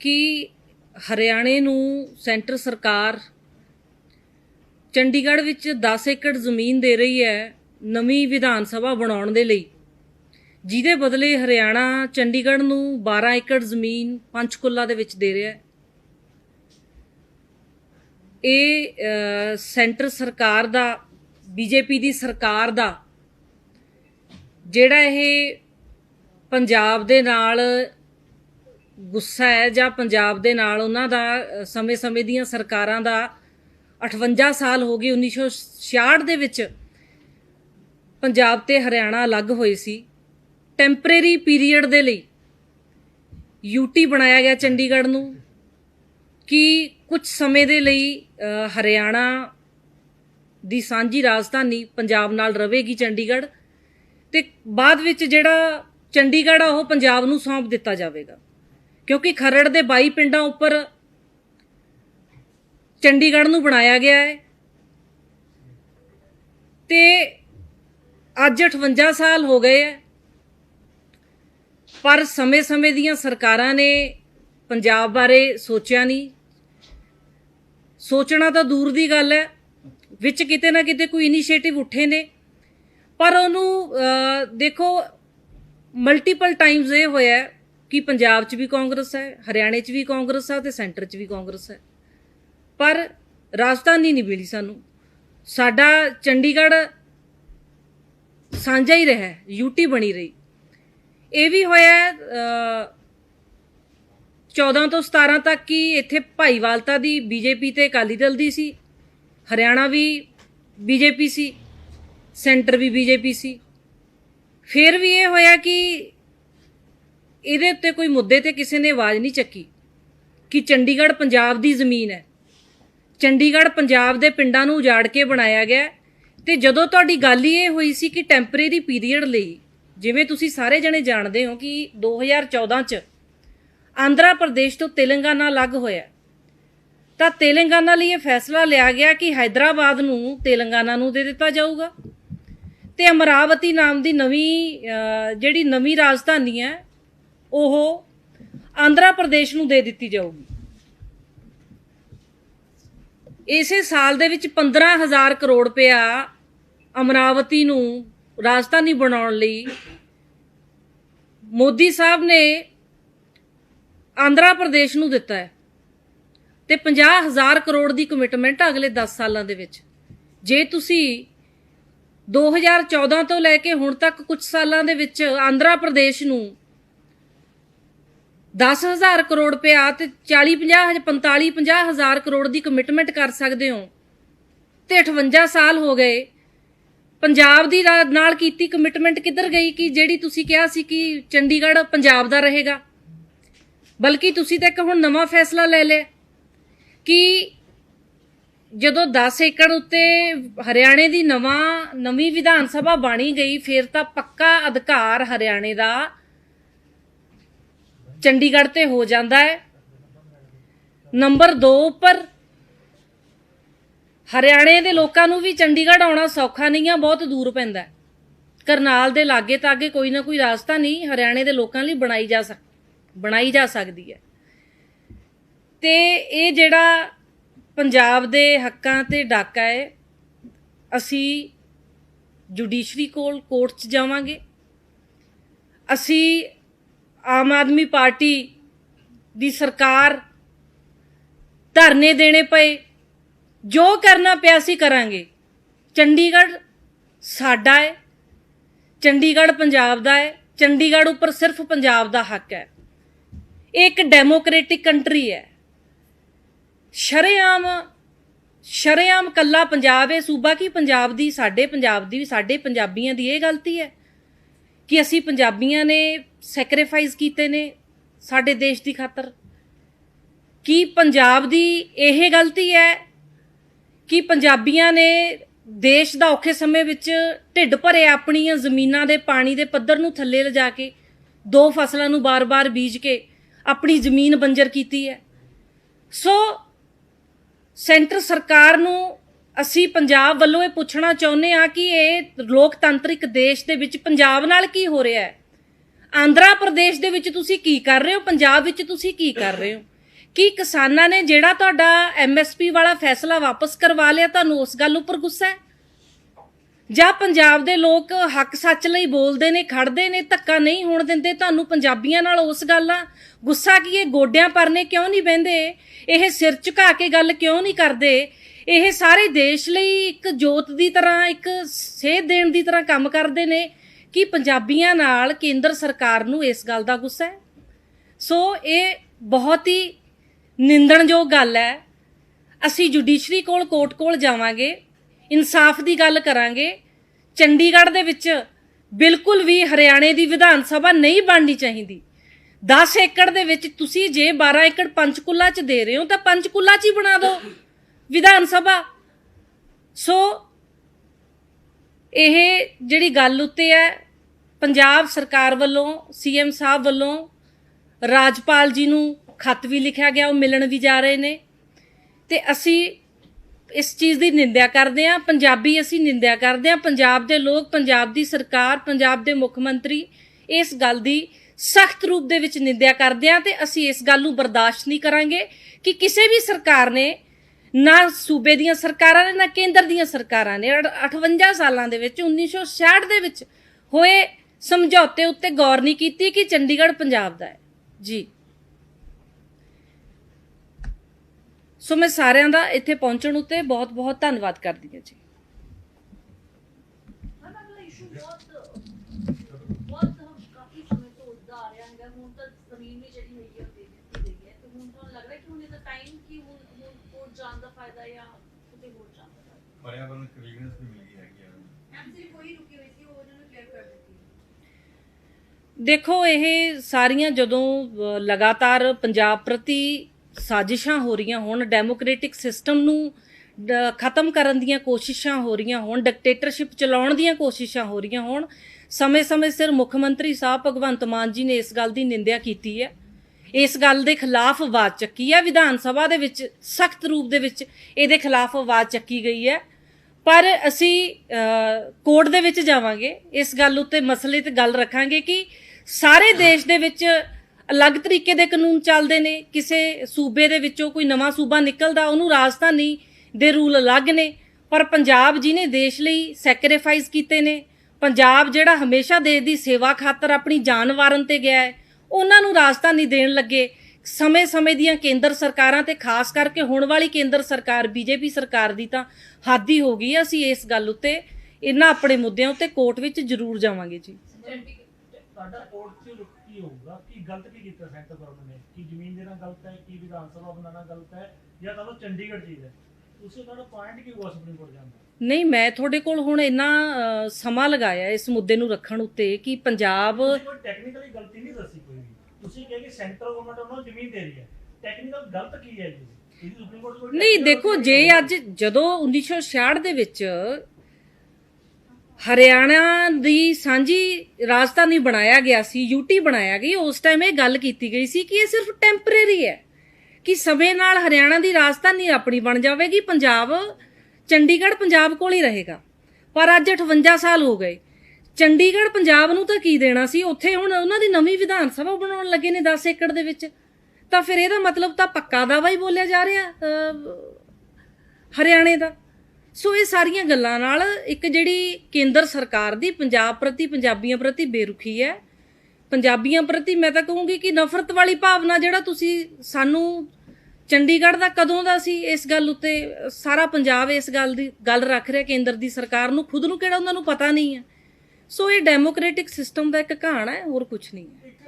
ਕਿ ਹਰਿਆਣੇ ਨੂੰ ਸੈਂਟਰ ਸਰਕਾਰ ਚੰਡੀਗੜ੍ਹ ਵਿੱਚ 10 ਏਕੜ ਜ਼ਮੀਨ ਦੇ ਰਹੀ ਹੈ ਨਵੀਂ ਵਿਧਾਨ ਸਭਾ ਬਣਾਉਣ ਦੇ ਲਈ। ਜਿਹਦੇ ਬਦਲੇ ਹਰਿਆਣਾ ਚੰਡੀਗੜ੍ਹ ਨੂੰ 12 ਏਕੜ ਜ਼ਮੀਨ ਪੰਚਕੁਲਾ ਦੇ ਵਿੱਚ ਦੇ ਰਿਹਾ ਹੈ। ਇਹ ਸੈਂਟਰ ਸਰਕਾਰ ਦਾ, ਬੀਜੇਪੀ ਦੀ ਸਰਕਾਰ ਦਾ ਜਿਹੜਾ ਇਹ ਪੰਜਾਬ ਦੇ ਨਾਲ ਗੁੱਸਾ ਹੈ ਜਾਂ ਪੰਜਾਬ ਦੇ ਨਾਲ ਉਹਨਾਂ ਦਾ ਸਮੇਂ-ਸਮੇਂ ਦੀਆਂ ਸਰਕਾਰਾਂ ਦਾ 58 ਸਾਲ ਹੋ ਗਏ 1966 ਦੇ ਵਿੱਚ ਪੰਜਾਬ ਤੇ ਹਰਿਆਣਾ ਅਲੱਗ ਹੋਏ ਸੀ। ਟੈਂਪਰੇਰੀ ਪੀਰੀਅਡ ਦੇ ਲਈ ਯੂਟੀ ਬਣਾਇਆ ਗਿਆ ਚੰਡੀਗੜ੍ਹ ਨੂੰ। ਕਿ ਕੁਝ ਸਮੇਂ ਦੇ ਲਈ ਹਰਿਆਣਾ ਦੀ ਸਾਂਝੀ ਰਾਜਧਾਨੀ ਪੰਜਾਬ ਨਾਲ ਰਹੇਗੀ ਚੰਡੀਗੜ੍ਹ? ਤੇ ਬਾਅਦ ਵਿੱਚ ਜਿਹੜਾ ਚੰਡੀਗੜ੍ਹ ਆ, ਉਹ ਪੰਜਾਬ ਨੂੰ ਸੌਂਪ ਦਿੱਤਾ ਜਾਵੇਗਾ। ਕਿਉਂਕਿ ਖਰੜ ਦੇ 22 ਪਿੰਡਾਂ ਉੱਪਰ ਚੰਡੀਗੜ੍ਹ ਨੂੰ ਬਣਾਇਆ ਗਿਆ ਹੈ। ਤੇ ਅੱਜ 58 ਸਾਲ ਹੋ ਗਏ ਹੈ। ਪਰ ਸਮੇਂ-ਸਮੇਂ ਦੀਆਂ ਸਰਕਾਰਾਂ ਨੇ ਪੰਜਾਬ ਬਾਰੇ ਸੋਚਿਆ ਨਹੀਂ। ਸੋਚਣਾ ਤਾਂ ਦੂਰ ਦੀ ਗੱਲ ਹੈ। ਵਿੱਚ ਕਿਤੇ ਨਾ ਕਿਤੇ ਕੋਈ ਇਨੀਸ਼ੀਏਟਿਵ ਉੱਠੇ ਨੇ। ਪਰ ਉਹਨੂੰ ਦੇਖੋ, ਮਲਟੀਪਲ ਟਾਈਮਸ ਇਹ ਹੋਇਆ ਕਿ ਪੰਜਾਬ 'ਚ ਵੀ ਕਾਂਗਰਸ ਹੈ ਹਰਿਆਣੇ 'ਚ ਵੀ ਕਾਂਗਰਸ ਹੈ ਤੇ ਸੈਂਟਰ 'ਚ ਵੀ ਕਾਂਗਰਸ ਹੈ। ਪਰ ਰਾਜਧਾਨੀ ਨਹੀਂ ਮਿਲੀ ਸਾਨੂੰ। ਸਾਡਾ ਚੰਡੀਗੜ੍ਹ ਸਾਂਝਾ ਹੀ ਰਿਹਾ ਯੂਟੀ ਬਣੀ ਰਹੀ। ਇਹ ਵੀ ਹੋਇਆ ਹੈ, 14 ਤੋਂ 17 ਤੱਕ ਕਿ ਇੱਥੇ ਭਾਈਵਾਲਤਾ ਦੀ ਬੀਜੇਪੀ ਤੇ ਅਕਾਲੀ ਦਲ ਦੀ ਸੀ। ਹਰਿਆਣਾ ਵੀ ਬੀਜੇਪੀ ਸੀ ਸੈਂਟਰ ਵੀ ਬੀਜੇਪੀ ਸੀ। ਫਿਰ ਵੀ ਇਹ ਹੋਇਆ ਕਿ ਇਹਦੇ ਉੱਤੇ ਕੋਈ ਮੁੱਦੇ ਤੇ ਕਿਸੇ ਨੇ ਆਵਾਜ਼ ਨਹੀਂ ਚੱਕੀ ਕਿ ਚੰਡੀਗੜ੍ਹ ਪੰਜਾਬ ਦੀ ਜ਼ਮੀਨ ਹੈ। ਚੰਡੀਗੜ੍ਹ ਪੰਜਾਬ ਦੇ ਪਿੰਡਾਂ ਨੂੰ ਉਜਾੜ ਕੇ ਬਣਾਇਆ ਗਿਆ ਤੇ ਜਦੋਂ ਤੁਹਾਡੀ ਗੱਲ ਹੀ ਇਹ ਹੋਈ ਸੀ ਕਿ ਟੈਂਪਰੇਰੀ ਪੀਰੀਅਡ ਲਈ, ਜਿਵੇਂ ਤੁਸੀਂ ਸਾਰੇ ਜਣੇ ਜਾਣਦੇ ਹੋ ਕਿ 2014 ਚ ਆਂਧਰਾ ਪ੍ਰਦੇਸ਼ ਤੋਂ ਤੇਲੰਗਾਨਾ ਅਲੱਗ ਹੋਇਆ ਤਾਂ ਤੇਲੰਗਾਨਾ ਲਈ ਇਹ ਫੈਸਲਾ ਲਿਆ ਗਿਆ ਕਿ ਹైదరాబాద్ ਨੂੰ ਤੇਲੰਗਾਨਾ ਨੂੰ ਦੇ ਦਿੱਤਾ ਜਾਊਗਾ। ਤੇ ਅਮਰਾਵਤੀ ਨਾਮ ਦੀ ਨਵੀਂ ਜਿਹੜੀ ਨਵੀਂ ਰਾਜਧਾਨੀ ਹੈ ਉਹ ਆਂਧਰਾ ਪ੍ਰਦੇਸ਼ ਨੂੰ ਦੇ ਦਿੱਤੀ ਜਾਊਗੀ। ਇਸੇ ਸਾਲ ਦੇ ਵਿੱਚ 15000 ਕਰੋੜ ਰੁਪਇਆ ਅਮਰਾਵਤੀ ਨੂੰ ਰਾਜਧਾਨੀ ਬਣਾਉਣ ਲਈ ਮੋਦੀ ਸਾਹਿਬ ਨੇ ਆਂਧਰਾ ਪ੍ਰਦੇਸ਼ ਨੂੰ ਦਿੱਤਾ ਹੈ ਤੇ 50000 ਕਰੋੜ ਦੀ ਕਮਿਟਮੈਂਟ ਅਗਲੇ 10 ਸਾਲਾਂ ਦੇ ਵਿੱਚ। ਜੇ ਤੁਸੀਂ 2014 ਤੋਂ ਲੈ ਕੇ ਹੁਣ ਤੱਕ ਕੁਝ ਸਾਲਾਂ ਦੇ ਵਿੱਚ ਆਂਧਰਾ ਪ੍ਰਦੇਸ਼ ਨੂੰ 10000 ਕਰੋੜ ਪਿਆ ਤੇ 40 50 45 50 ਹਜ਼ਾਰ ਕਰੋੜ ਦੀ ਕਮਿਟਮੈਂਟ ਕਰ ਸਕਦੇ ਹੋ। ਤੇ 58 ਸਾਲ ਹੋ ਗਏ। ਪੰਜਾਬ ਦੀ ਨਾਲ ਕੀਤੀ ਕਮਿਟਮੈਂਟ ਕਿੱਧਰ ਗਈ ਕਿ ਜਿਹੜੀ ਤੁਸੀਂ ਕਿਹਾ ਸੀ ਕਿ ਚੰਡੀਗੜ੍ਹ ਪੰਜਾਬ ਦਾ ਰਹੇਗਾ? ਬਲਕਿ ਤੁਸੀਂ ਤਾਂ ਇੱਕ ਹੁਣ ਨਵਾਂ ਫੈਸਲਾ ਲੈ ਲਿਆ। ਕਿ ਜਦੋਂ 10 ਏਕੜ ਉੱਤੇ ਹਰਿਆਣੇ ਦੀ ਨਵਾਂ ਨਵੀਂ ਵਿਧਾਨ ਸਭਾ ਬਣੀ ਗਈ, ਫਿਰ ਤਾਂ ਪੱਕਾ ਅਧਿਕਾਰ ਹਰਿਆਣੇ ਦਾ ਚੰਡੀਗੜ੍ਹ ਤੇ ਹੋ ਜਾਂਦਾ ਹੈ। ਨੰਬਰ 2 ਉੱਪਰ, ਹਰਿਆਣੇ ਦੇ ਲੋਕਾਂ ਨੂੰ ਵੀ ਚੰਡੀਗੜ੍ਹ ਆਉਣਾ ਸੌਖਾ ਨਹੀਂ ਆ, ਬਹੁਤ ਦੂਰ ਪੈਂਦਾ ਕਰਨਾਲ ਦੇ ਲਾਗੇ ਤਾਗੇ ਕੋਈ ਨਾ ਕੋਈ ਰਾਸਤਾ ਨਹੀਂ ਹਰਿਆਣੇ ਦੇ ਲੋਕਾਂ ਲਈ ਬਣਾਈ ਜਾ ਸਕ, ਬਣਾਈ ਜਾ ਸਕਦੀ ਹੈ। ਤੇ ਇਹ ਜਿਹੜਾ ਪੰਜਾਬ ਦੇ ਹੱਕਾਂ ਤੇ ਡਾਕਾ ਹੈ, ਅਸੀਂ ਜੁਡੀਸ਼ਰੀ ਕੋਲ, ਕੋਰਟ 'ਚ ਜਾਵਾਂਗੇ। ਅਸੀਂ ਆਮ ਆਦਮੀ ਪਾਰਟੀ ਦੀ ਸਰਕਾਰ ਧਰਨੇ ਦੇਣੇ ਪਏ, ਜੋ ਕਰਨਾ ਪਿਆ ਸੀ ਕਰਾਂਗੇ। ਚੰਡੀਗੜ੍ਹ ਸਾਡਾ ਹੈ, ਚੰਡੀਗੜ੍ਹ ਪੰਜਾਬ ਦਾ ਹੈ, ਚੰਡੀਗੜ੍ਹ ਉੱਪਰ ਸਿਰਫ ਪੰਜਾਬ ਦਾ ਹੱਕ ਹੈ। ਇਹ ਇੱਕ ਡੈਮੋਕ੍ਰੈਟਿਕ ਕੰਟਰੀ ਹੈ। ਸ਼ਰੇਆਮ ਸ਼ਰੇਆਮ ਕੱਲਾ ਪੰਜਾਬ ਹੈ, ਸੂਬਾ ਕੀ ਪੰਜਾਬ ਦੀ, ਸਾਡੇ ਪੰਜਾਬ ਦੀ ਸਾਡੇ ਪੰਜਾਬੀਆਂ ਦੀ ਇਹ ਗਲਤੀ ਹੈ। ਕਿ ਅਸੀਂ ਪੰਜਾਬੀਆਂ ਨੇ ਸੈਕਰੀਫਾਈਸ ਕੀਤੇ ਨੇ ਸਾਡੇ ਦੇਸ਼ ਦੀ ਖਾਤਰ? ਕੀ ਪੰਜਾਬ ਦੀ ਇਹ ਗਲਤੀ ਹੈ ਕਿ ਪੰਜਾਬੀਆਂ ਨੇ ਦੇਸ਼ ਦਾ ਔਖੇ ਸਮੇਂ ਵਿੱਚ ਢਿੱਡ ਭਰੇ ਆਪਣੀਆਂ ਜ਼ਮੀਨਾਂ ਦੇ ਪਾਣੀ ਦੇ ਪੱਧਰ ਨੂੰ ਥੱਲੇ ਲਿਜਾ ਕੇ, ਦੋ ਫਸਲਾਂ ਨੂੰ ਬਾਰ-ਬਾਰ ਬੀਜ ਕੇ ਆਪਣੀ ਜ਼ਮੀਨ ਬੰਜਰ ਕੀਤੀ ਹੈ? ਸੋ ਸੈਂਟਰ ਸਰਕਾਰ ਨੂੰ ਅਸੀਂ ਪੰਜਾਬ ਵੱਲੋਂ ਇਹ ਪੁੱਛਣਾ ਚਾਹੁੰਦੇ ਆ ਕਿ ਇਹ ਲੋਕਤੰਤਰਿਕ ਦੇਸ਼ ਦੇ ਵਿੱਚ ਪੰਜਾਬ ਨਾਲ ਕੀ ਹੋ ਰਿਹਾ ਹੈ? ਆਂਧਰਾ ਪ੍ਰਦੇਸ਼ ਦੇ ਵਿੱਚ ਤੁਸੀਂ ਕੀ ਕਰ ਰਹੇ ਹੋ? ਪੰਜਾਬ ਵਿੱਚ ਤੁਸੀਂ ਕੀ ਕਰ ਰਹੇ ਹੋ? ਕੀ ਕਿਸਾਨਾਂ ਨੇ ਜਿਹੜਾ ਤੁਹਾਡਾ ਐਮਐਸਪੀ ਵਾਲਾ ਫੈਸਲਾ ਵਾਪਸ ਕਰਵਾ ਲਿਆ, ਤੁਹਾਨੂੰ ਉਸ ਗੱਲ ਉੱਪਰ ਗੁੱਸਾ ਹੈ? ਜਾਂ ਪੰਜਾਬ ਦੇ ਲੋਕ ਹੱਕ ਸੱਚ ਲਈ ਬੋਲਦੇ ਨੇ ਖੜਦੇ ਨੇ, ਧੱਕਾ ਨਹੀਂ ਹੋਣ ਦਿੰਦੇ, ਤੁਹਾਨੂੰ ਪੰਜਾਬੀਆਂ ਨਾਲ ਉਸ ਗੱਲ ਆ? ਗੁੱਸਾ ਕੀ ਇਹ ਗੋਡਿਆਂ ਪਰਨੇ ਕਿਉਂ ਨਹੀਂ ਬਹਿੰਦੇ? ਇਹ ਸਿਰ ਝੁਕਾ ਕੇ ਗੱਲ ਕਿਉਂ ਨਹੀਂ ਕਰਦੇ? ਇਹ ਸਾਰੇ ਦੇਸ਼ ਲਈ ਇੱਕ ਜੋਤ ਦੀ ਤਰ੍ਹਾਂ, ਇੱਕ ਸੇਧ ਦੇਣ ਦੀ ਤਰ੍ਹਾਂ ਕੰਮ ਕਰਦੇ ਨੇ ਕਿ ਪੰਜਾਬੀਆਂ ਨਾਲ ਕੇਂਦਰ ਸਰਕਾਰ ਨੂੰ ਇਸ ਗੱਲ ਦਾ ਗੁੱਸਾ ਹੈ। ਸੋ ਇਹ ਬਹੁਤ ਹੀ ਨਿੰਦਣਯੋਗ ਗੱਲ ਹੈ। ਅਸੀਂ ਜੁਡੀਸ਼ਰੀ ਕੋਲ, ਕੋਰਟ ਕੋਲ ਜਾਵਾਂਗੇ, ਇਨਸਾਫ ਦੀ ਗੱਲ ਕਰਾਂਗੇ। ਚੰਡੀਗੜ੍ਹ ਦੇ ਵਿੱਚ ਬਿਲਕੁਲ ਵੀ ਹਰਿਆਣੇ ਦੀ ਵਿਧਾਨ ਸਭਾ ਨਹੀਂ ਬਣਨੀ ਚਾਹੀਦੀ। 10 ਏਕੜ ਦੇ ਵਿੱਚ ਤੁਸੀਂ ਜੇ 12 ਏਕੜ ਪੰਚਕੂਲਾ ਚ ਦੇ ਰਹੇ ਹੋ ਤਾਂ ਪੰਚਕੂਲਾ ਚ ਹੀ ਬਣਾ ਦਿਓ। ਵਿਧਾਨ ਸਭਾ। ਸੋ ਇਹ ਜਿਹੜੀ ਗੱਲ ਉੱਤੇ ਹੈ, ਪੰਜਾਬ ਸਰਕਾਰ ਵੱਲੋਂ, ਸੀਐਮ ਸਾਹਿਬ ਵੱਲੋਂ ਰਾਜਪਾਲ ਜੀ ਨੂੰ ਖੱਤ ਵੀ ਲਿਖਿਆ ਗਿਆ, ਉਹ ਮਿਲਣ ਵੀ ਜਾ ਰਹੇ ਨੇ। ਤੇ ਅਸੀਂ ਇਸ ਚੀਜ਼ ਦੀ ਨਿੰਦਿਆ ਕਰਦੇ ਹਾਂ, ਪੰਜਾਬੀ ਅਸੀਂ ਨਿੰਦਿਆ ਕਰਦੇ ਹਾਂ, ਪੰਜਾਬ ਦੇ ਲੋਕ, ਪੰਜਾਬ ਦੀ ਸਰਕਾਰ, ਪੰਜਾਬ ਦੇ ਮੁੱਖ ਮੰਤਰੀ ਇਸ ਗੱਲ ਦੀ ਸਖਤ ਰੂਪ ਦੇ ਵਿੱਚ ਨਿੰਦਿਆ ਕਰਦੇ ਹਾਂ ਤੇ ਅਸੀਂ ਇਸ ਗੱਲ ਨੂੰ ਬਰਦਾਸ਼ਤ ਨਹੀਂ ਕਰਾਂਗੇ ਕਿ ਕਿਸੇ ਵੀ ਸਰਕਾਰ ਨੇ ਨਾ ਸੂਬੇ ਦੀਆਂ ਸਰਕਾਰਾਂ ਨੇ, ਨਾ ਕੇਂਦਰ ਦੀਆਂ ਸਰਕਾਰਾਂ ਨੇ। 58 ਸਾਲਾਂ ਦੇ ਵਿੱਚ 1966 ਦੇ ਵਿੱਚ ਹੋਏ ਸਮਝੌਤੇ ਉੱਤੇ ਗੌਰ ਨਹੀਂ ਕੀਤੀ ਕਿ ਚੰਡੀਗੜ੍ਹ ਪੰਜਾਬ ਦਾ ਹੈ। ਜੀ। ਸੋ ਮੈਂ ਸਾਰਿਆਂ ਦਾ ਇੱਥੇ ਪਹੁੰਚਣ ਉੱਤੇ ਬਹੁਤ ਬਹੁਤ ਧੰਨਵਾਦ ਕਰਦੀ ਹਾਂ ਜੀ। ਬਹੁਤ ਕਾਫੀ ਸਮੇਂ ਤੋਂ ਉੱਠਦਾ ਆ ਰਿਹਾ ਹੈਗਾ। ਹੁਣ ਤਾਂ ਜ਼ਮੀਨ ਵੀ ਜਿਹੜੀ ਹੈਗੀ ਆ ਉਹ ਦੇ ਦਿੱਤੀ ਗਈ ਹੈ ਤੇ ਹੁਣ ਤੁਹਾਨੂੰ ਲੱਗ ਰਿਹਾ ਕਿ ਹੁਣ ਇਹਦਾ ਟਾਈਮ ਕੀ ਹੁਣ ਹੁਣ ਕੋਰਟ ਜਾਣ ਦਾ ਫਾਇਦਾ ਜਾਂ ਕਿਤੇ ਹੋਰ ਜਾਣ ਦਾ ਫਾਇਦਾ? ਪਰਿਆਵਰਨ ਕਲੀਨੈਸ ਵੀ ਮਿਲ ਗਈ ਹੈਗੀ ਆ। ਐਮ ਸਿਰਫ ਉਹੀ ਰੁਕੀ ਹੋਈ ਸੀ ਉਹ ਉਹਨਾਂ ਨੇ ਕਲੀਅਰ ਕਰ ਦਿੱਤੀ। ਦੇਖੋ ਇਹ ਸਾਰੀਆਂ ਜਦੋਂ ਲਗਾਤਾਰ ਪੰਜਾਬ ਪ੍ਰਤੀ ਸਾਜ਼ਿਸ਼ਾਂ ਹੋ ਰਹੀਆਂ ਹੋਣ ਡੈਮੋਕ੍ਰੈਟਿਕ ਸਿਸਟਮ ਨੂੰ ਖਤਮ ਕਰਨ ਦੀਆਂ ਕੋਸ਼ਿਸ਼ਾਂ ਹੋ ਰਹੀਆਂ ਹੋਣ ਡਿਕਟੇਟਰਸ਼ਿਪ ਚਲਾਉਣ ਦੀਆਂ ਕੋਸ਼ਿਸ਼ਾਂ ਹੋ ਰਹੀਆਂ ਹੋਣ ਸਮੇਂ-ਸਮੇਂ ਸਿਰ ਮੁੱਖ ਮੰਤਰੀ ਸਾਹਿਬ ਭਗਵੰਤ ਮਾਨ ਜੀ ਨੇ ਇਸ ਗੱਲ ਦੀ ਨਿੰਦਿਆ ਕੀਤੀ ਹੈ। ਇਸ ਗੱਲ ਦੇ ਖਿਲਾਫ ਆਵਾਜ਼ ਚੱਕੀ ਹੈ ਵਿਧਾਨ ਸਭਾ ਦੇ ਵਿੱਚ, ਸਖਤ ਰੂਪ ਦੇ ਵਿੱਚ ਇਹਦੇ ਖਿਲਾਫ ਆਵਾਜ਼ ਚੱਕੀ ਗਈ ਹੈ। ਪਰ ਅਸੀਂ ਕੋਰਟ ਦੇ ਵਿੱਚ ਜਾਵਾਂਗੇ। ਇਸ ਗੱਲ ਉੱਤੇ ਮਸਲੇ ਤੇ ਗੱਲ ਰੱਖਾਂਗੇ ਕਿ ਸਾਰੇ ਦੇਸ਼ ਦੇ ਵਿੱਚ ਅਲੱਗ ਤਰੀਕੇ ਦੇ ਕਾਨੂੰਨ ਚੱਲਦੇ ਨੇ। ਕਿਸੇ ਸੂਬੇ ਦੇ ਵਿੱਚੋਂ ਕੋਈ ਨਵਾਂ ਸੂਬਾ ਨਿਕਲਦਾ, ਉਹਨੂੰ ਰਾਜਧਾਨੀ ਦੇ ਰੂਲ ਅਲੱਗ ਨੇ। ਪਰ ਪੰਜਾਬ ਜਿਹਨੇ ਦੇਸ਼ ਲਈ ਸੈਕਰੀਫਾਈਸ ਕੀਤੇ ਨੇ। ਪੰਜਾਬ ਜਿਹੜਾ ਹਮੇਸ਼ਾ ਦੇਸ਼ ਦੀ ਸੇਵਾ ਖਾਤਰ ਆਪਣੀ ਜਾਨ ਵਾਰਨ ਤੇ ਗਿਆ ਹੈ ਉਹਨਾਂ ਨੂੰ ਰਾਜਧਾਨੀ ਦੇਣ ਲੱਗੇ। ਸਮੇਂ-ਸਮੇਂ ਦੀਆਂ ਕੇਂਦਰ ਸਰਕਾਰਾਂ ਤੇ ਖਾਸ ਕਰਕੇ ਹੁਣ ਵਾਲੀ ਕੇਂਦਰ ਸਰਕਾਰ, ਬੀਜੇਪੀ ਸਰਕਾਰ ਦੀ ਤਾਂ ਹੱਦ ਹੀ ਹੋ ਗਈ ਹੈ। ਅਸੀਂ ਇਸ ਗੱਲ ਉੱਤੇ, ਇਹਨਾਂ ਆਪਣੇ ਮੁੱਦਿਆਂ ਉੱਤੇ ਕੋਰਟ ਵਿੱਚ ਜ਼ਰੂਰ ਜਾਵਾਂਗੇ ਜੀ। ਤੁਹਾਡਾ ਕੋਰਟ 'ਚ ਰੁਕ ਕੀ ਹੋਊਗਾ? ਕੀ ਗਲਤ ਕੀ ਕੀਤਾ ਸੈਂਟਰ ਗਵਰਨਮੈਂਟ ਨੇ? ਕੀ ਜ਼ਮੀਨ ਦੇਣਾ ਗਲਤ ਹੈ? ਕੀ ਵਿਧਾਨ ਸਭਾ ਬਣਾਉਣਾ ਗਲਤ ਹੈ? ਜਾਂ ਤਾਂ ਉਹ ਚੰਡੀਗੜ੍ਹ ਚੀਜ਼ ਹੈ ਤੁਸੀਂ ਤੁਹਾਡਾ ਪੁਆਇੰਟ ਕੀ ਹੋਊਗਾ ਸੁਪਰੀਮ ਕੋਰਟ ਜਾਂਦਾ ਨਹੀਂ ਮੈਂ ਤੁਹਾਡੇ ਕੋਲ ਹੁਣ ਇੰਨਾ ਅ, ਸਮਾਂ ਲਗਾਇਆ ਇਸ ਮੁੱਦੇ ਨੂੰ ਰੱਖਣ ਉੱਤੇ ਕਿ ਪੰਜਾਬ ਤੁਸੀਂ ਕੋਈ ਟੈਕਨੀਕਲੀ ਗਲਤੀ ਨਹੀਂ ਦੱਸੀ ਕੋਈ ਵੀ। ਤੁਸੀਂ ਕਹੇ ਕਿ ਸੈਂਟਰ ਗਵਰਨਮੈਂਟ ਉਹਨਾਂ ਨੂੰ ਜ਼ਮੀਨ ਦੇ ਰਹੀ ਹੈ। ਟੈਕਨੀਕਲ ਗਲਤ ਕੀ ਹੈ ਜੀ? ਤੁਸੀਂ ਸੁਪਰੀਮ ਕੋਰਟ 'ਚ ਕੋਈ ਨਹੀਂ technical ਦੇਖੋ ਗਲਤੀ ਜੇ ਅੱਜ ਜਦੋਂ 1966 ਦੇ ਵਿੱਚ ਹਰਿਆਣਾ ਦੀ ਸਾਂਝੀ ਰਾਜਧਾਨੀ ਬਣਾਇਆ ਗਿਆ ਸੀ ਯੂਟੀ ਬਣਾਇਆ ਗਈ ਉਸ ਟਾਈਮ ਇਹ ਗੱਲ ਕੀਤੀ ਗਈ ਸੀ ਕਿ ਇਹ ਸਿਰਫ ਟੈਂਪਰੇਰੀ ਹੈ। ਕਿ ਸਮੇਂ ਨਾਲ ਹਰਿਆਣਾ ਦੀ ਰਾਜਧਾਨੀ ਆਪਣੀ ਬਣ ਜਾਵੇਗੀ ਪੰਜਾਬ ਚੰਡੀਗੜ੍ਹ ਪੰਜਾਬ ਕੋਲ ਹੀ ਰਹੇਗਾ। ਪਰ ਅੱਜ 58 ਸਾਲ ਹੋ ਗਏ। ਚੰਡੀਗੜ੍ਹ ਪੰਜਾਬ ਨੂੰ ਤਾਂ ਕੀ ਦੇਣਾ ਸੀ? ਉੱਥੇ ਹੁਣ ਉਹਨਾਂ ਦੀ ਨਵੀਂ ਵਿਧਾਨ ਸਭਾ ਬਣਾਉਣ ਲੱਗੇ ਨੇ 10 ਏਕੜ ਦੇ ਵਿੱਚ। ਤਾਂ ਫਿਰ ਇਹਦਾ ਮਤਲਬ ਤਾਂ ਪੱਕਾ ਦਾਵਾ ਹੀ ਬੋਲਿਆ ਜਾ ਰਿਹਾ ਹਰਿਆਣੇ ਦਾ। ਸੋ ਇਹ ਸਾਰੀਆਂ ਗੱਲਾਂ ਨਾਲ ਇੱਕ ਜਿਹੜੀ ਕੇਂਦਰ ਸਰਕਾਰ ਦੀ ਪੰਜਾਬ ਪ੍ਰਤੀ, ਪੰਜਾਬੀਆਂ ਪ੍ਰਤੀ ਬੇਰੁਖੀ ਹੈ। ਪੰਜਾਬੀਆਂ ਪ੍ਰਤੀ ਮੈਂ ਤਾਂ ਕਹੂੰਗੀ ਕਿ ਨਫ਼ਰਤ ਵਾਲੀ ਭਾਵਨਾ ਜਿਹੜਾ ਤੁਸੀਂ ਸਾਨੂੰ ਚੰਡੀਗੜ੍ਹ ਦਾ ਕਦੋਂ ਦਾ ਸੀ ਇਸ ਗੱਲ ਉੱਤੇ? ਸਾਰਾ ਪੰਜਾਬ ਇਸ ਗੱਲ ਦੀ ਗੱਲ ਰੱਖ ਰਿਹਾ ਕੇਂਦਰ ਦੀ ਸਰਕਾਰ ਨੂੰ। ਖੁਦ ਨੂੰ ਕਿਹੜਾ ਉਹਨਾਂ ਨੂੰ ਪਤਾ ਨਹੀਂ ਹੈ। ਸੋ ਇਹ ਡੈਮੋਕ੍ਰੈਟਿਕ ਸਿਸਟਮ ਦਾ ਇੱਕ ਕਹਾਣਾ ਹੈ ਹੋਰ ਕੁਝ ਨਹੀਂ ਹੈ। ਇੱਕ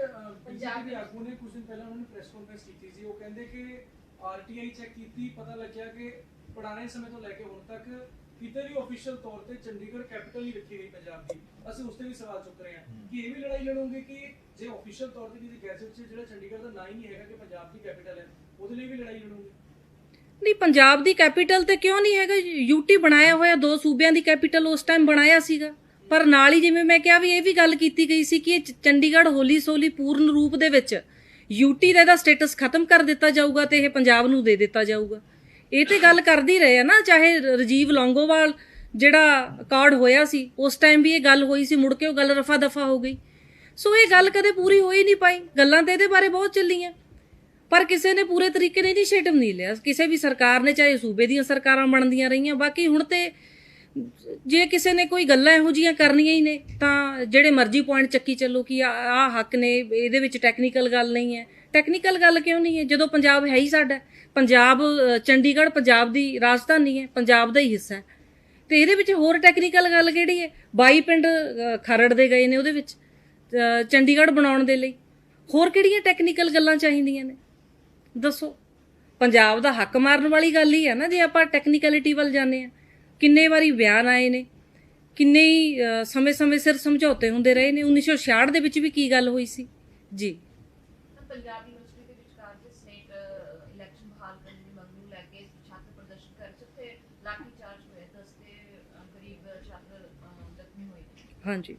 ਪੰਜਾਬ ਦੇ ਆਗੂ ਨੇ ਕੁਝ ਦਿਨ ਪਹਿਲਾਂ ਉਹਨਾਂ ਨੇ ਪ੍ਰੈਸ ਕਾਨਫਰੰਸ ਕੀਤੀ ਸੀ। ਉਹ ਕਹਿੰਦੇ ਕਿ ਆਰਟੀਆਈ ਚੈੱਕ ਕੀਤੀ ਪਤਾ ਲੱਗਿਆ ਕਿ ਪੁਰਾਣੇ ਸਮੇਂ ਤੋਂ ਲੈ ਕੇ ਹੁਣ ਤੱਕ ਕਿਤੇ ਵੀ ਅਫੀਸ਼ੀਅਲ ਤੌਰ ਤੇ ਚੰਡੀਗੜ੍ਹ ਕੈਪੀਟਲ ਹੀ ਰੱਖੀ ਗਈ ਪੰਜਾਬ ਦੀ। ਅਸੀਂ ਉਸ ਤੇ ਵੀ ਸਵਾਲ ਚੁੱਕ ਰਹੇ ਹਾਂ। ਕਿ ਇਹ ਵੀ ਲੜਾਈ ਲੜੋਗੇ ਕਿ ਜੇ ਅਫੀਸ਼ੀਅਲ ਤੌਰ ਤੇ ਕਿਸੇ ਗੈਜ਼ਟ 'ਚ ਜਿਹੜਾ ਚੰਡੀਗੜ੍ਹ ਦਾ ਨਾਂ ਹੀ ਨਹੀਂ ਹੈਗਾ ਕਿ ਪੰਜਾਬ ਦੀ ਕੈਪੀਟਲ ਹੈ ਉਹਦੇ ਲਈ ਵੀ ਲੜਾਈ ਲੜੋਗੇ। ਨਹੀਂ, ਪੰਜਾਬ ਦੀ ਕੈਪੀਟਲ ਤੇ ਕਿਉਂ ਨਹੀਂ ਹੈਗਾ? ਯੂਟੀ ਬਣਾਇਆ ਹੋਇਆ, ਦੋ ਸੂਬਿਆਂ ਦੀ ਕੈਪੀਟਲ ਉਸ ਟਾਈਮ ਬਣਾਇਆ ਸੀਗਾ। ਪਰ ਨਾਲ ਹੀ ਜਿਵੇਂ ਮੈਂ ਕਿਹਾ ਵੀ ਇਹ ਵੀ ਗੱਲ ਕੀਤੀ ਗਈ ਸੀ ਕਿ ਇਹ ਚੰਡੀਗੜ੍ਹ ਹੋਲੀ ਸੋਲੀ ਪੂਰਨ ਰੂਪ ਦੇ ਵਿੱਚ ਯੂਟੀ ਦਾ ਇਹਦਾ ਸਟੇਟਸ ਖਤਮ ਕਰ ਦਿੱਤਾ ਜਾਊਗਾ ਤੇ ਇਹ ਪੰਜਾਬ ਨੂੰ ਦੇ ਦਿੱਤਾ ਜਾਊਗਾ। ਇਹ ਤੇ ਗੱਲ ਕਰਦੀ ਰਹੇ ਆ ਨਾ, ਚਾਹੇ ਰਜੀਵ ਲੌਂਗੋਵਾਲ ਜਿਹੜਾ ਅਕਾਰਡ ਹੋਇਆ ਸੀ, ਉਸ ਟਾਈਮ ਵੀ ਇਹ ਗੱਲ ਹੋਈ ਸੀ, ਮੁੜ ਕੇ ਉਹ ਗੱਲ ਰਫਾ ਦਫਾ ਹੋ ਗਈ। ਸੋ ਇਹ ਗੱਲ ਕਦੇ ਪੂਰੀ ਹੋਈ ਨਹੀਂ ਪਾਈ। ਗੱਲਾਂ ਤੇ ਇਹਦੇ ਬਾਰੇ ਬਹੁਤ ਚੱਲੀਆਂ। ਪਰ ਕਿਸੇ ਨੇ ਪੂਰੇ ਤਰੀਕੇ ਨਾਲ ਇਨੀਸ਼ੀਏਟਿਵ ਨਹੀਂ ਲਿਆ। ਕਿਸੇ ਵੀ ਸਰਕਾਰ ਨੇ, ਚਾਹੇ ਸੂਬੇ ਦੀਆਂ ਸਰਕਾਰਾਂ ਬਣਦੀਆਂ ਰਹੀਆਂ, ਬਾਕੀ ਹੁਣ ਤੇ ਜੇ ਕਿਸੇ ਨੇ ਕੋਈ ਗੱਲਾਂ ਇਹੋ ਜੀਆਂ ਕਰਨੀਆਂ ਹੀ ਨੇ, ਤਾਂ ਜਿਹੜੇ ਮਰਜ਼ੀ ਪੁਆਇੰਟ ਚੱਕੀ ਚੱਲੋ ਕਿ ਆ ਆਹ ਹੱਕ ਨੇ, ਇਹਦੇ ਵਿੱਚ ਟੈਕਨੀਕਲ ਗੱਲ ਨਹੀਂ ਹੈ। ਟੈਕਨੀਕਲ ਗੱਲ ਕਿਉਂ ਨਹੀਂ ਹੈ? ਜਦੋਂ ਪੰਜਾਬ ਹੈ ਹੀ ਸਾਡਾ, ਪੰਜਾਬ ਚੰਡੀਗੜ੍ਹ ਪੰਜਾਬ ਦੀ ਰਾਜਧਾਨੀ ਹੈ, ਪੰਜਾਬ ਦਾ ਹੀ ਹਿੱਸਾ ਹੈ। ਤੇ ਇਹਦੇ ਵਿੱਚ ਹੋਰ ਟੈਕਨੀਕਲ ਗੱਲ ਕਿਹੜੀ ਹੈ? 22 ਪਿੰਡ ਖਰੜ ਦੇ ਗਏ ਨੇ ਉਹਦੇ ਵਿੱਚ ਚੰਡੀਗੜ੍ਹ ਬਣਾਉਣ ਦੇ ਲਈ। ਹੋਰ ਕਿਹੜੀਆਂ ਟੈਕਨੀਕਲ ਗੱਲਾਂ ਚਾਹੀਦੀਆਂ ਨੇ? ਦੱਸੋ। ਪੰਜਾਬ ਦਾ ਹੱਕ ਮਾਰਨ ਵਾਲੀ ਗੱਲ ਹੀ ਹੈ ਨਾ ਜੇ ਆਪਾਂ ਟੈਕਨੀਕਲਿਟੀ ਵੱਲ ਜਾਂਦੇ ਆ ਕਿੰਨੇ ਵਾਰੀ ਬਿਆਨ ਆਏ ਨੇ ਕਿੰਨੇ ਹੀ ਸਮੇਂ-ਸਮੇਂ ਸਿਰ ਸਮਝੌਤੇ ਹੁੰਦੇ ਰਹੇ ਨੇ। 1966 ਦੇ ਵਿੱਚ ਵੀ ਕੀ ਗੱਲ ਹੋਈ ਸੀ? ਜੀ। ਪੰਜਾਬ ਯੂਨੀਵਰਸਿਟੀ ਦੇ ਵਿਚਕਾਰ ਦੇ ਸਨੇਟ ਇਲੈਕਸ਼ਨ ਬਹਾਲ ਕਰਨ ਦੀ ਮੰਗ ਨੂੰ ਲੈ ਕੇ ਛਾਤਰ ਪ੍ਰਦਰਸ਼ਨ ਕਰ ਜਿੱਥੇ ਲਾਠੀ ਚਾਰਜ ਹੋਇਆ। ਦਸ ਦੇ ਅਹ, ਕਰੀਬ ਛਾਤਰ ਅਹ, ਜ਼ਖਮੀ ਹੋਏ। ਨੇ ਹਾਂਜੀ।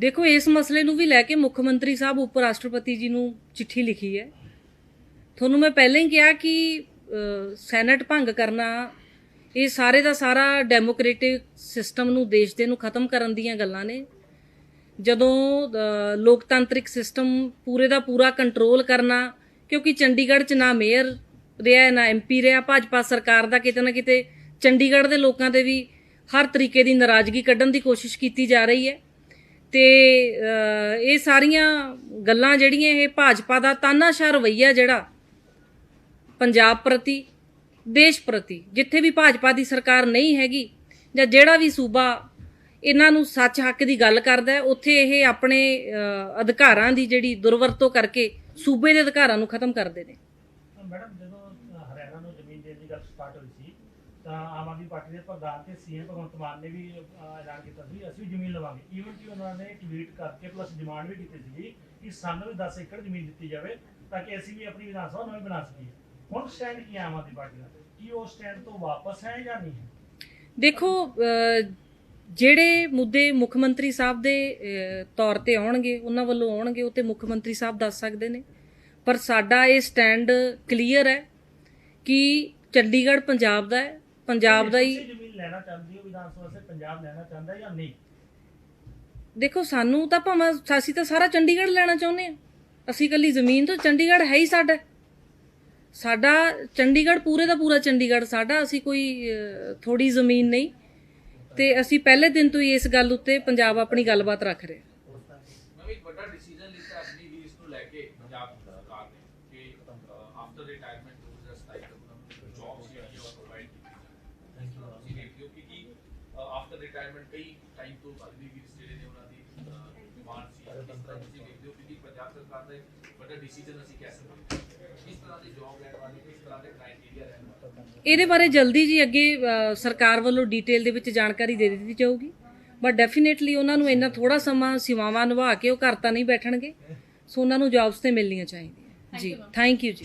ਦੇਖੋ ਇਸ ਮਸਲੇ ਨੂੰ ਵੀ ਲੈ ਕੇ ਮੁੱਖ ਮੰਤਰੀ ਸਾਹਿਬ ਉਪ ਰਾਸ਼ਟਰਪਤੀ ਜੀ ਨੂੰ ਚਿੱਠੀ ਲਿਖੀ ਹੈ। ਤੁਹਾਨੂੰ ਮੈਂ ਪਹਿਲਾਂ ਹੀ ਕਿਹਾ ਕਿ ਅ, ਸੈਨੇਟ ਭੰਗ ਕਰਨਾ ਇਹ ਸਾਰੇ ਦਾ ਸਾਰਾ ਡੈਮੋਕ੍ਰੈਟਿਕ ਸਿਸਟਮ ਨੂੰ ਦੇਸ਼ ਦੇ ਨੂੰ ਖਤਮ ਕਰਨ ਦੀਆਂ ਗੱਲਾਂ ਨੇ। ਜਦੋਂ ਅ, ਲੋਕਤਾਂਤਰਿਕ ਸਿਸਟਮ ਪੂਰੇ ਦਾ ਪੂਰਾ ਕੰਟਰੋਲ ਕਰਨਾ ਕਿਉਂਕਿ ਚੰਡੀਗੜ੍ਹ 'ਚ ਨਾ ਮੇਅਰ ਰਿਹਾ ਨਾ ਐਮਪੀ ਰਿਹਾ ਭਾਜਪਾ ਸਰਕਾਰ ਦਾ ਕਿਤੇ ਨਾ ਕਿਤੇ ਚੰਡੀਗੜ੍ਹ ਦੇ ਲੋਕਾਂ ਤੇ ਵੀ ਹਰ ਤਰੀਕੇ ਦੀ ਨਾਰਾਜ਼ਗੀ ਕੱਢਣ ਦੀ ਕੋਸ਼ਿਸ਼ ਕੀਤੀ ਜਾ ਰਹੀ ਹੈ। ਤੇ ਇਹ ਸਾਰੀਆਂ ਗੱਲਾਂ ਜਿਹੜੀਆਂ ਇਹ ਭਾਜਪਾ ਦਾ ਤਾਨਾਸ਼ਾਹ ਰਵੱਈਆ ਜਿਹੜਾ ਪੰਜਾਬ ਪ੍ਰਤੀ, ਦੇਸ਼ ਪ੍ਰਤੀ, ਜਿੱਥੇ ਵੀ ਭਾਜਪਾ ਦੀ ਸਰਕਾਰ ਨਹੀਂ ਹੈਗੀ ਜਾਂ ਜਿਹੜਾ ਵੀ ਸੂਬਾ ਇਹਨਾਂ ਨੂੰ ਸੱਚ ਹੱਕ ਦੀ ਗੱਲ ਕਰਦਾ ਉੱਥੇ ਇਹ ਆਪਣੇ ਅਧਿਕਾਰਾਂ ਦੀ ਜਿਹੜੀ ਦੁਰਵਰਤੋਂ ਕਰਕੇ ਸੂਬੇ ਦੇ ਅਧਿਕਾਰਾਂ ਨੂੰ ਖਤਮ ਕਰਦੇ ਨੇ। ਮੈਡਮ, ਜਦੋਂ ਹਰਿਆਣਾ ਨੂੰ ਜ਼ਮੀਨ ਦੇਣ ਦੀ ਗੱਲ ਸਟਾਰਟ ਹੋਈ ਸੀ, ਤਾਂ ਆਮ ਆਦਮੀ ਪਾਰਟੀ ਦੇ ਪ੍ਰਧਾਨ ਤੇ ਸੀਐਮ ਭਗਵੰਤ ਮਾਨ ਨੇ ਵੀ ਐਲਾਨ ਕੀਤਾ ਸੀ, ਅਸੀਂ ਜ਼ਮੀਨ ਲਵਾਂਗੇ। ਈਵਨ ਕਿ ਉਹਨਾਂ ਨੇ ਟਵੀਟ ਕਰਕੇ ਪਲੱਸ ਡਿਮਾਂਡ ਵੀ ਕੀਤੀ ਸੀ ਕਿ ਸਾਨੂੰ ਵੀ 10 ਏਕੜ ਜ਼ਮੀਨ ਦਿੱਤੀ ਜਾਵੇ, ਤਾਂ ਕਿ ਅਸੀਂ ਵੀ ਆਪਣੀ ਵਿਧਾਨ ਸਭਾ ਨਵੀਂ ਬਣਾ ਸਕੀਏ। ਹੁਣ ਸਟੈਂਡ ਕੀ ਆਮ ਆਦਮੀ ਪਾਰਟੀ ਦਾ? ਕੀ ਉਹ ਸਟੈਂਡ ਤੋਂ ਵਾਪਸ ਹੈ ਜਾਂ ਨਹੀਂ ਹੈ? ਦੇਖੋ ਜਿਹੜੇ ਮੁੱਦੇ ਮੁੱਖ ਮੰਤਰੀ ਸਾਹਿਬ ਦੇ ਤੌਰ ਤੇ ਆਉਣਗੇ ਉਹਨਾਂ ਵੱਲੋਂ ਆਉਣਗੇ ਉਹ ਤੇ ਮੁੱਖ ਮੰਤਰੀ ਸਾਹਿਬ ਦੱਸ ਸਕਦੇ ਨੇ। ਪਰ ਸਾਡਾ ਇਹ ਸਟੈਂਡ ਕਲੀਅਰ ਹੈ ਕਿ ਚੰਡੀਗੜ੍ਹ ਪੰਜਾਬ ਦਾ ਹੈ। ਪੰਜਾਬ ਦਾ ਹੀ ਤੁਸੀਂ ਜ਼ਮੀਨ ਲੈਣਾ ਚਾਹੁੰਦੀ ਹੋ ਵਿਧਾਨ ਸਭਾ ਸੇ ਪੰਜਾਬ ਲੈਣਾ ਚਾਹੁੰਦਾ ਹੈ ਜਾਂ ਨਹੀਂ? ਦੇਖੋ ਸਾਨੂੰ ਤਾਂ ਭਾਵੇਂ ਅਸੀਂ ਤਾਂ ਸਾਰਾ ਚੰਡੀਗੜ੍ਹ ਲੈਣਾ ਚਾਹੁੰਦੇ ਆ ਅਸੀਂ ਕੱਲੀ ਜ਼ਮੀਨ ਤੋਂ ਚੰਡੀਗੜ੍ਹ ਹੈ ਹੀ ਸਾਡਾ। ਸਾਡਾ ਚੰਡੀਗੜ੍ਹ ਪੂਰੇ ਦਾ ਪੂਰਾ ਚੰਡੀਗੜ੍ਹ, ਸਾਡਾ ਅਸੀਂ ਕੋਈ ਥੋੜੀ ਜ਼ਮੀਨ ਨਹੀਂ। ਤੇ ਅਸੀਂ ਪਹਿਲੇ ਦਿਨ ਤੋਂ ਹੀ ਇਸ ਗੱਲ ਉੱਤੇ ਪੰਜਾਬ ਆਪਣੀ ਗੱਲਬਾਤ ਰੱਖ ਰਹੇ ਹਾਂ ਮੈਂ ਵੀ ਇੱਕ ਵੱਡਾ ਡਿਸੀਜਨ ਲਿੱਤਾ ਆਪਣੀ ਲੀਜ਼ ਨੂੰ ਲੈ ਕੇ ਪੰਜਾਬ ਸਰਕਾਰ ਨੇ ਕਿ ਆਫਟਰ ਰਿਟਾਇਰਮੈਂਟ 2027 ਤੱਕ ਉਹਨਾਂ ਨੂੰ ਜੌਬਸ ਜਿਹੜੀਆਂ ਉਹ ਪ੍ਰੋਵਾਈਡ ਕੀਤੀ ਜਾਣ ਤੁਸੀਂ ਦੇਖਦੇ ਹੋ ਕਿ ਕੀ ਆਫਟਰ ਰਿਟਾਇਰਮੈਂਟ ਕਈ ਟਾਈਮ ਤੋਂ ਅਗਲੀ ਵੀ ਜਿਹੜੇ ਨੇ ਉਹਨਾਂ ਦੀ ਡਿਮਾਂਡ ਸੀ ਇਸ ਤਰ੍ਹਾਂ ਤੁਸੀਂ ਦੇਖਦੇ ਹੋ? ਕਿ ਪੰਜਾਬ ਸਰਕਾਰ ਦਾ ਇੱਕ ਵੱਡਾ ਡਿਸੀਜਨ ਅਸੀਂ ਕਹਿ ਸਕਦੇ ਹਾਂ। ਕਿਸ ਤਰ੍ਹਾਂ ਦੇ ਜੌਬ ਲੈਣ ਵਾਲੇ ਕਿਸ ਤਰ੍ਹਾਂ ਦੇ ਕ੍ਰਾਈਟੇਰੀਆ ਰਹਿਣ ਵਾਲੇ? ਇਹਦੇ ਬਾਰੇ ਜਲਦੀ ਜੀ ਅੱਗੇ ਸਰਕਾਰ ਵੱਲੋਂ ਡਿਟੇਲ ਦੇ ਵਿੱਚ ਜਾਣਕਾਰੀ ਦੇ ਦਿੱਤੀ ਜਾਊਗੀ। ਬਟ ਡੈਫੀਨੇਟਲੀ ਉਹਨਾਂ ਨੂੰ ਇੰਨਾ ਥੋੜਾ ਸਮਾਂ ਸੇਵਾਵਾਂ ਨਿਭਾ ਕੇ ਉਹ ਘਰ ਤਾਂ ਨਹੀਂ ਬੈਠਣਗੇ। ਸੋ ਉਹਨਾਂ ਨੂੰ ਜੌਬਸ ਤੇ ਮਿਲਣੀਆਂ ਚਾਹੀਦੀਆਂ। ਜੀ ਥੈਂਕ ਯੂ ਜੀ।